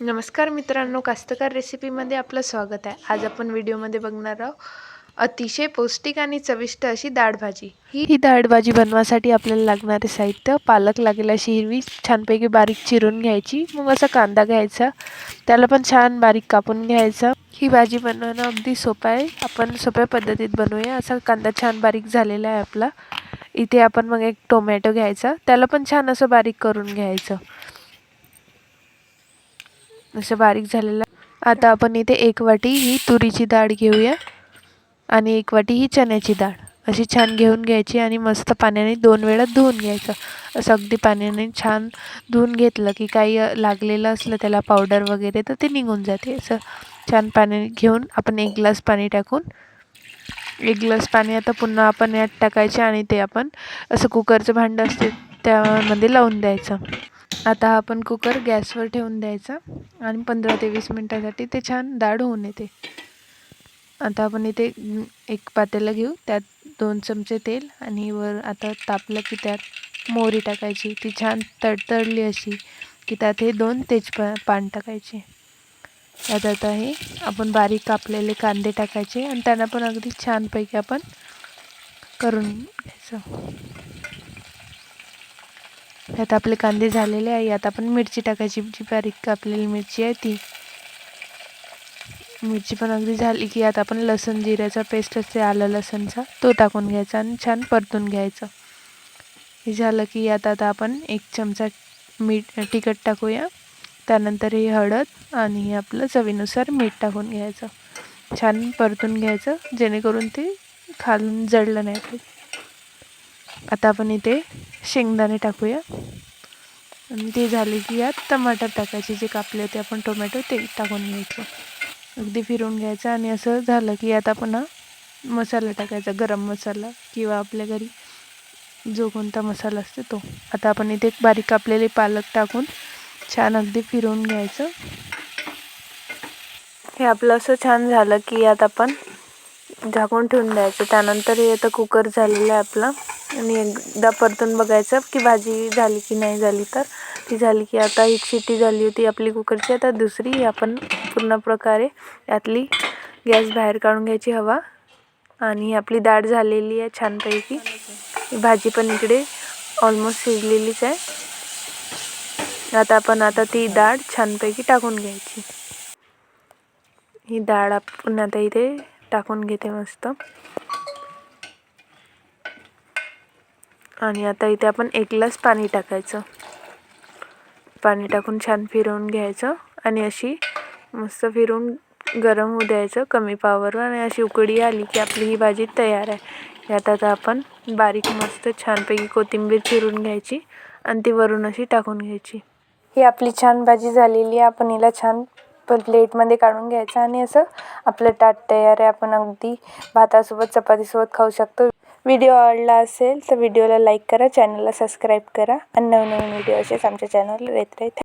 नमस्कार मित्रांनो कास्तकार रेसिपीमध्ये आपलं स्वागत आहे. आज आपण व्हिडिओमध्ये बघणार आहोत अतिशय पौष्टिक आणि चविष्ट अशी दाळभाजी ही ही दाळभाजी बनवासाठी आपल्याला लागणारे साहित्य पालक लागेल अशी हिरवी छानपैकी बारीक चिरून घ्यायची मग असा कांदा घ्यायचा त्याला पण छान बारीक कापून घ्यायचा. ही भाजी बनवणं अगदी सोपं आहे. आपण सोप्या पद्धतीत बनवूया. असा कांदा छान बारीक झालेला आहे आपला. इथे आपण मग एक टोमॅटो घ्यायचा. त्याला पण छान असं बारीक करून घ्यायचं. असं बारीक झालेलं. आता आपण इथे एक वाटी ही तुरीची डाळ घेऊया आणि एक वाटी ही चण्याची डाळ. अशी छान घेऊन घ्यायची आणि मस्त पाण्याने दोन वेळा धुवून घ्यायचं. असं अगदी पाण्याने छान धुवून घेतलं की काही लागलेलं असलं त्याला पावडर वगैरे तर ते निघून जाते. असं छान पाण्याने घेऊन आपण एक ग्लास पाणी टाकून एक ग्लास पाणी आता पुन्हा आपण यात टाकायचे आणि ते आपण असं कुकरचं भांडं असते त्यामध्ये लावून द्यायचं. आता आपण कुकर गॅसवर ठेवून द्यायचा आणि पंधरा ते वीस मिनटासाठी ते छान दाढ होऊन येते. आता आपण इथे एक पातेलं घेऊ त्यात दोन चमचे तेल आणि वर आता तापलं की त्यात मोहरी टाकायची. ती छान तडतडली अशी की त्यात हे दोन तेजपा पान टाकायचे. त्यात आता हे आपण बारीक कापलेले कांदे टाकायचे आणि त्यांना पण अगदी छानपैकी आपण करून घ्यायचं. आता आपले कांदे झालेले आहे. यात आपण मिरची टाकायची. जी बारीक कापलेली मिरची आहे ती. मिरची पण अगदी झाली की यात आपण लसण जिऱ्याचा पेस्ट असते आलं लसणचा. तो टाकून घ्यायचा आणि छान परतून घ्यायचं. हे झालं की यात आता आपण एक चमचा मीठ तिखट टाकूया. त्यानंतर ही हळद आणि हे आपलं चवीनुसार मीठ टाकून घ्यायचं. छान परतून घ्यायचं. जेणेकरून ते खालून जळलं नाही आता आपण इथे शेंगदाणे टाकूया. आणि ते झाले की यात टमाटर टाकायचे जे कापले होते आपण टोमॅटो ते टाकून घ्यायचं. अगदी फिरून घ्यायचं आणि असं झालं की आता आपण हा मसाला टाकायचा गरम मसाला किंवा आपल्या घरी जो कोणता मसाला असतो तो. आता आपण इथे बारीक कापलेले पालक टाकून छान अगदी फिरून घ्यायचं. हे आपलं असं छान झालं की यात आपण झाकून ठेवून द्यायचं. त्यानंतर हे आता कुकर झालेलं आहे आपलं. आणि एकदा परतून बघायचं की भाजी झाली की नाही झाली तर. ती झाली की आता एक शिट्टी झाली होती आपली कुकरची. आता दुसरी आपण पूर्ण प्रकारे यातली गॅस बाहेर काढून घ्यायची हवा. आणि आपली डाळ झालेली आहे छानपैकी. भाजी पण इकडे ऑलमोस्ट शिजलेलीच आहे. आता आपण आता ती डाळ छानपैकी टाकून घ्यायची. ही डाळ आपण आता इथे टाकून घेते मस्त. आणि आता इथे आपण एक ग्लास पाणी टाकायचं. पाणी टाकून छान फिरवून घ्यायचं आणि अशी मस्त फिरून गरम होऊ द्यायचं कमी पावरवर आणि अशी उकडी आली की आपली ही भाजी तयार आहे. यात आता आपण बारीक मस्त छानपैकी कोथिंबीर चिरून घ्यायची आणि ती वरून अशी टाकून घ्यायची. ही आपली छान भाजी झालेली आहे. आपण हिला छान प्लेटमध्ये काढून घ्यायचं आणि असं आपलं ताट तयार आहे. आपण अगदी भातासोबत चपातीसोबत खाऊ शकतो. व्हिडिओ आवडला असेल तर व्हिडिओला लाईक करा चॅनलला सबस्क्राईब करा. आणि नवनवीन व्हिडिओ असेच आमच्या चॅनलला येत राहते